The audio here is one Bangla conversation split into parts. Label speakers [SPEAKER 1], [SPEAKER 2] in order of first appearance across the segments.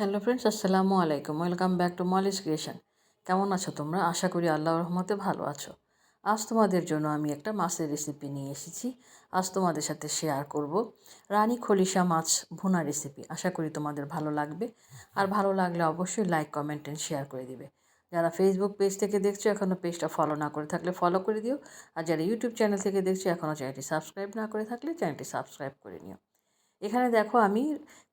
[SPEAKER 1] হ্যালো ফ্রেন্ডস, আসসালামু আলাইকুম। Welcome back to Moli's creation. কেমন আছো তোমরা? আশা করি আল্লাহ রহমতে ভালো আছো। আজ তোমাদের জন্য আমি একটা মাছের রেসিপি নিয়ে এসেছি। আজ তোমাদের সাথে শেয়ার করব রানী খলিশা মাছ ভুনা রেসিপি আশা করি তোমাদের ভালো লাগবে। আর ভালো লাগলে অবশ্যই লাইক কমেন্ট অ্যান্ড শেয়ার করে দিবে। যারা ফেসবুক পেজ থেকে দেখছ এখনও পেজটা ফলো না করে থাকলে ফলো করে দিও। আর যারা ইউটিউব চ্যানেল থেকে দেখছ এখনও চ্যানেলটি সাবস্ক্রাইব না করে থাকলে চ্যানেলটি সাবস্ক্রাইব করে নিও। এখানে দেখো আমি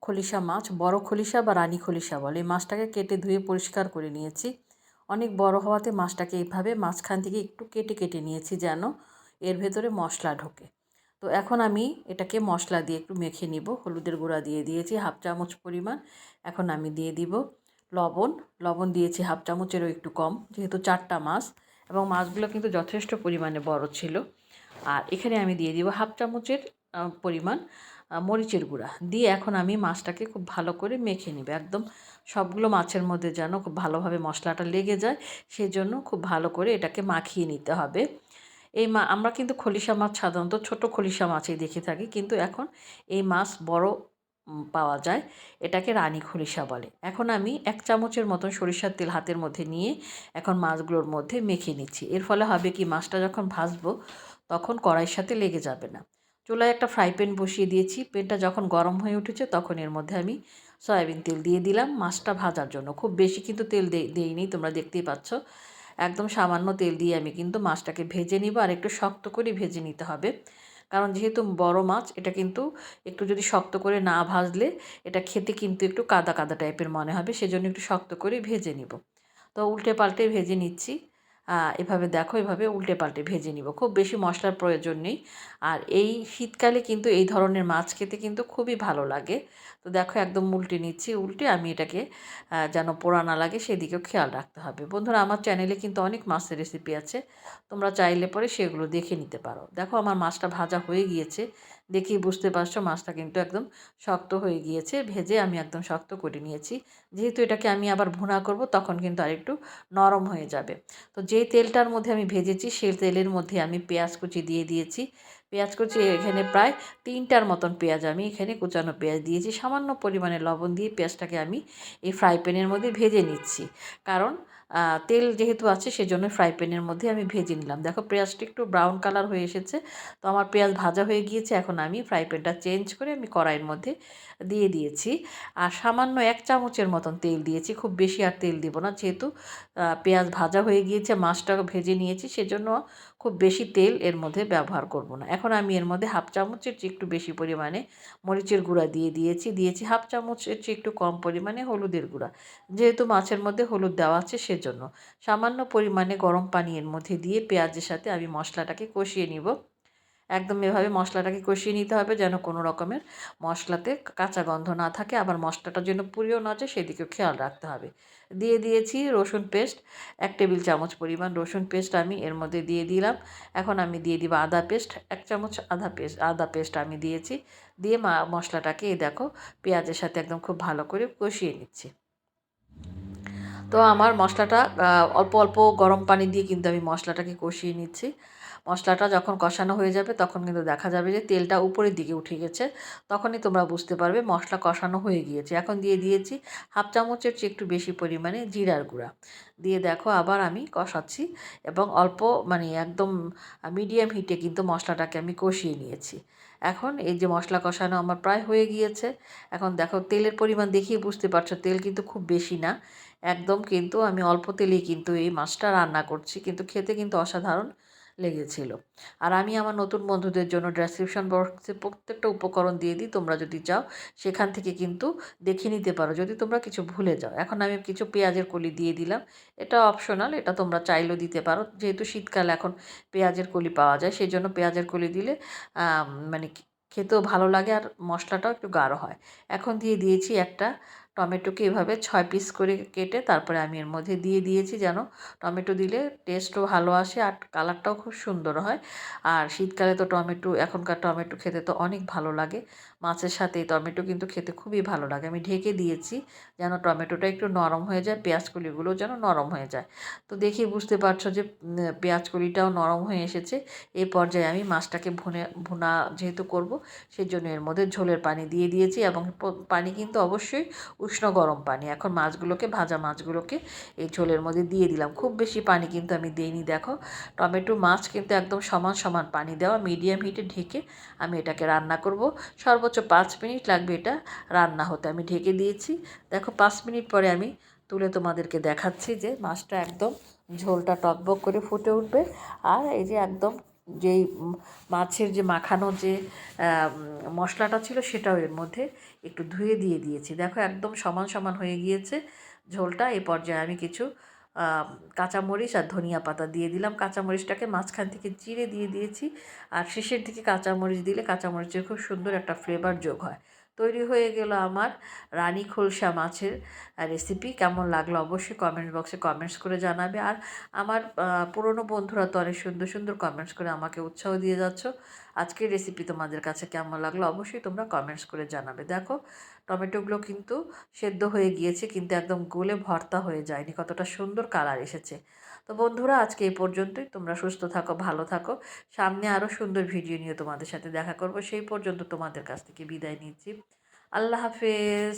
[SPEAKER 1] খলিশা মাছ, বড় খলিশা বা রানী খলিশা বলে। মাছটাকে কেটে ধুয়ে পরিষ্কার করে নিয়েছি। অনেক বড় হওয়াতে মাছটাকে এইভাবে মাঝখান থেকে একটু কেটে কেটে নিয়েছি যেন এর ভেতরে মশলা ঢোকে। তো এখন আমি এটাকে মশলা দিয়ে একটু মেখে নিব। হলুদের গুঁড়া দিয়ে দিয়েছি, হাফ চামচ পরিমাণ। এখন আমি দিয়ে দিব লবণ। লবণ দিয়েছি হাফ চামচেরও একটু কম, যেহেতু চারটা মাছ এবং মাছগুলো কিন্তু যথেষ্ট পরিমাণে বড় ছিল। আর এখানে আমি দিয়ে দিব হাফ চামচের পরিমাণ মরিচের গুঁড়া। দিয়ে এখন আমি মাছটাকে খুব ভালো করে মেখে নেবে। একদম সবগুলো মাছের মধ্যে যেন খুব ভালোভাবে মশলাটা লেগে যায়, সেজন্য খুব ভালো করে এটাকে মাখিয়ে নিতে হবে। এই মা, আমরা কিন্তু খলিশা মাছ সাধারণত ছোট খলিশা মাছই দেখে থাকি, কিন্তু এখন এই মাছ বড় পাওয়া যায়, এটাকে রানী খলিশা বলে। এখন আমি এক চামচের মতন সরিষার তেল হাতের মধ্যে নিয়ে এখন মাছগুলোর মধ্যে মেখে নিচ্ছি। এর ফলে হবে কি, মাছটা যখন ভাজবো তখন কড়াইয়ের সাথে লেগে যাবে না। চুলায় একটা ফ্রাই প্যান বসিয়ে দিয়েছি। প্যানটা যখন গরম হয়ে উঠেছে তখন এর মধ্যে আমি সয়াবিন তেল দিয়ে দিলাম। মাছটা ভাজার জন্য। খুব বেশি কিন্তু তেল দিইনি, তোমরা দেখতেই পাচ্ছ। একদম সামান্য তেল দিয়ে আমি কিন্তু মাছটাকে ভেজে নিব আর একটু শক্ত করে ভেজে নিতে হবে। কারণ যেহেতু বড় মাছ, এটা কিন্তু একটু যদি শক্ত করে না ভাজলে এটা খেতে কিন্তু একটু কাদা কাদা টাইপের মনে হবে। সেজন্য একটু শক্ত করে ভেজে নিব। তো উল্টে পাল্টে ভেজে নিচ্ছি। এভাবে দেখো, এভাবে উল্টে পাল্টে ভেজে নিব। খুব বেশি মশলার প্রয়োজন নেই। আর এই শীতকালে কিন্তু এই ধরনের মাছ খেতে কিন্তু খুবই ভালো লাগে। তো দেখো, একদম উল্টে নিচ্ছি, উল্টে আমি এটাকে যেন পোড়া না লাগে, সেদিকেও খেয়াল রাখতে হবে। বন্ধুরা, আমার চ্যানেলে কিন্তু অনেক মাছের রেসিপি আছে। তোমরা চাইলে পরে সেগুলো দেখে নিতে পারো। দেখো, আমার মাছটা ভাজা হয়ে গিয়েছে। দেখেই বুঝতে পারছ মাছটা কিন্তু একদম শক্ত হয়ে গিয়েছে, ভেজে আমি একদম শক্ত করে নিয়েছি। যেহেতু এটাকে আমি আবার ভুনা করব তখন কিন্তু আরেকটু নরম হয়ে যাবে। তো যেই তেলটার মধ্যে আমি ভেজেছি সেই তেলের মধ্যে আমি পেঁয়াজ কুচি দিয়ে দিয়েছি। পেঁয়াজ কুচি এখানে প্রায় তিনটার মতন পেঁয়াজ আমি এখানে কুচানো পেঁয়াজ দিয়েছি। সামান্য পরিমাণে লবণ দিয়ে পেঁয়াজটাকে আমি এই ফ্রাই প্যানের মধ্যে ভেজে নিচ্ছি। কারণ তেল যেহেতু আছে সেজন্য ফ্রাই প্যানের মধ্যে আমি ভেজে নিলাম। দেখো পেঁয়াজটা একটু ব্রাউন কালার হয়ে এসেছে, তো আমার পেঁয়াজ ভাজা হয়ে গিয়েছে। এখন আমি ফ্রাই প্যানটা চেঞ্জ করে আমি কড়াইয়ের মধ্যে দিয়ে দিয়েছি। আর সামান্য এক চামচের মতন তেল দিয়েছি, খুব বেশি আর তেল দিব না। যেহেতু পেঁয়াজ ভাজা হয়ে গিয়েছে মাছটা ভেজে নিয়েছি, সেজন্য খুব বেশি তেল এর মধ্যে ব্যবহার করব না। এখন আমি এর মধ্যে হাফ চামচের চেয়ে একটু বেশি পরিমাণে মরিচের গুঁড়া দিয়ে দিয়েছি। দিয়েছি হাফ চামচের চেয়ে একটু কম পরিমাণে হলুদের গুঁড়া। যেহেতু মাছের মধ্যে হলুদ দেওয়া আছে সেজন্য। সামান্য পরিমাণে গরম পানি এর মধ্যে দিয়ে পেঁয়াজের সাথে আমি মশলাটাকে কষিয়ে নিব। একদম এভাবে মশলাটাকে কষিয়ে নিতে হবে যেন কোনো রকমের মশলাতে কাঁচা গন্ধ না থাকে। আবার মশলাটা যেন পুড়িয়েও না যায়, সেদিকেও খেয়াল রাখতে হবে। দিয়ে দিয়েছি রসুন পেস্ট, এক টেবিল চামচ পরিমাণ রসুন পেস্ট আমি এর মধ্যে দিয়ে দিলাম। এখন আমি দিয়ে দিব আদা পেস্ট, এক চামচ আদা পেস্ট আদা পেস্ট আমি দিয়েছি। দিয়ে মশলাটাকে এই দেখো পেঁয়াজের সাথে একদম খুব ভালো করে কষিয়ে নিচ্ছি। তো আমার মশলাটা অল্প অল্প গরম পানি দিয়ে কিন্তু আমি মশলাটাকে কষিয়ে নিচ্ছি। মশলাটা যখন কষানো হয়ে যাবে, তখন কিন্তু দেখা যাবে যে তেলটা উপরের দিকে উঠে গেছে। তখনই তোমরা বুঝতে পারবে মশলা কষানো হয়ে গিয়েছে। এখন দিয়ে দিয়েছি হাফ চামচের চেয়ে একটু বেশি পরিমাণে জিরার গুঁড়া। দিয়ে দেখো আবার আমি কষাচ্ছি এবং অল্প মানে একদম মিডিয়াম হিটে কিন্তু মশলাটাকে আমি কষিয়ে নিয়েছি। এখন এই যে মশলা কষানো আমার প্রায় হয়ে গিয়েছে। এখন দেখো তেলের পরিমাণ দেখিয়ে বুঝতে পারছ, তেল কিন্তু খুব বেশি না। একদম কিন্তু আমি অল্প তেলেই কিন্তু এই মাছটা রান্না করছি। কিন্তু খেতে কিন্তু অসাধারণ। লেগেছিল। আর আমি আমার নতুন বন্ধুদের জন্য ডেসক্রিপশন বক্সে প্রত্যেকটা উপকরণ দিয়ে দিই, তোমরা যদি চাও সেখান থেকে কিন্তু দেখে নিতে পারো। যদি তোমরা কিছু ভুলে যাও, এখন আমি কিছু পেঁয়াজের কলি দিয়ে দিলাম। এটা অপশনাল এটা তোমরা চাইলেও দিতে পারো। যেহেতু শীতকাল এখন পেঁয়াজের কলি পাওয়া যায় সেই জন্য পেঁয়াজের কলি দিলে মানে খেতেও ভালো লাগে আর মশলাটাও একটু গাঢ় হয়। এখন দিয়ে দিয়েছি একটা টমেটোকে এভাবে ছয় পিস করে কেটে তারপরে আমি এর মধ্যে দিয়ে দিয়েছি যেন টমেটো দিলে টেস্টও ভালো আসে আর কালারটাও খুব সুন্দর হয়। আর শীতকালে তো টমেটো, এখনকার টমেটো খেতে তো অনেক ভালো লাগে। মাছের সাথে টমেটো কিন্তু খেতে খুবই ভালো লাগে। আমি ঢেকে দিয়েছি যেন টমেটোটা একটু নরম হয়ে যায়, পেঁয়াজ কলিগুলো যেন নরম হয়ে যায়। তো দেখি বুঝতে পারছ যে পেঁয়াজ কলিটাও নরম হয়ে এসেছে। এই পর্যায়ে আমি মাছটাকে ভুনে, ভুনা যেহেতু করব সেই জন্য এর মধ্যে ঝোলের পানি দিয়ে দিয়েছি এবং পানি কিন্তু অবশ্যই উষ্ণ গরম পানি। এখন মাছগুলোকে, ভাজা মাছগুলোকে এই ঝোলের মধ্যে দিয়ে দিলাম। খুব বেশি পানি কিন্তু আমি দিইনি, দেখো। টমেটো, মাছ কিন্তু একদম সমান সমান পানি দেওয়া মিডিয়াম হিটে ঢেকে আমি এটাকে রান্না করব। সর্বোচ্চ পাঁচ মিনিট লাগবে এটা রান্না হতে। আমি ঢেকে দিয়েছি। দেখো, পাঁচ মিনিট পরে আমি তুলে তোমাদেরকে দেখাচ্ছি যে মাছটা একদম ঝোলটা টকবক করে ফুটে উঠবে। আর এই যে একদম যেই মাছের যে মাখানো যে মশলাটা ছিল সেটাও এর মধ্যে একটু ধুয়ে দিয়ে দিয়েছি। দেখো একদম সমান সমান হয়ে গিয়েছে ঝোলটা। এ পর্যায়ে আমি কিছু কাঁচামরিচ আর ধনিয়া পাতা দিয়ে দিলাম। কাঁচামরিচটাকে মাঝখান থেকে চিড়ে দিয়ে দিয়েছি। আর শেষের দিকে কাঁচামরিচ দিলে কাঁচামরিচের খুব সুন্দর একটা ফ্লেভার যোগ হয়। তৈরি হয়ে গেল আমার রানী খোলসা মাছের রেসিপি কেমন লাগল অবশ্যই কমেন্ট বক্সে কমেন্টস করে জানাবে। আর আমার পুরনো বন্ধুরা তো অনেক সুন্দর সুন্দর কমেন্টস করে আমাকে উৎসাহ দিয়ে যাচ্ছ। আজকের রেসিপি তোমাদের কাছে কেমন লাগল অবশ্যই তোমরা কমেন্টস করে জানাবে। দেখো টমেটোগুলো কিন্তু সেদ্ধ হয়ে গিয়েছে, কিন্তু একদম গলে ভর্তা হয়ে যায়নি। কতটা সুন্দর কালার এসেছে। তো বন্ধুরা, আজকে এই পর্যন্তই। তোমরা সুস্থ থাকো, ভালো থাকো। সামনে আরও সুন্দর ভিডিও নিয়ে তোমাদের সাথে দেখা করব। সেই পর্যন্ত তোমাদের কাছ থেকে বিদায় নিচ্ছি। আল্লাহ হাফেজ।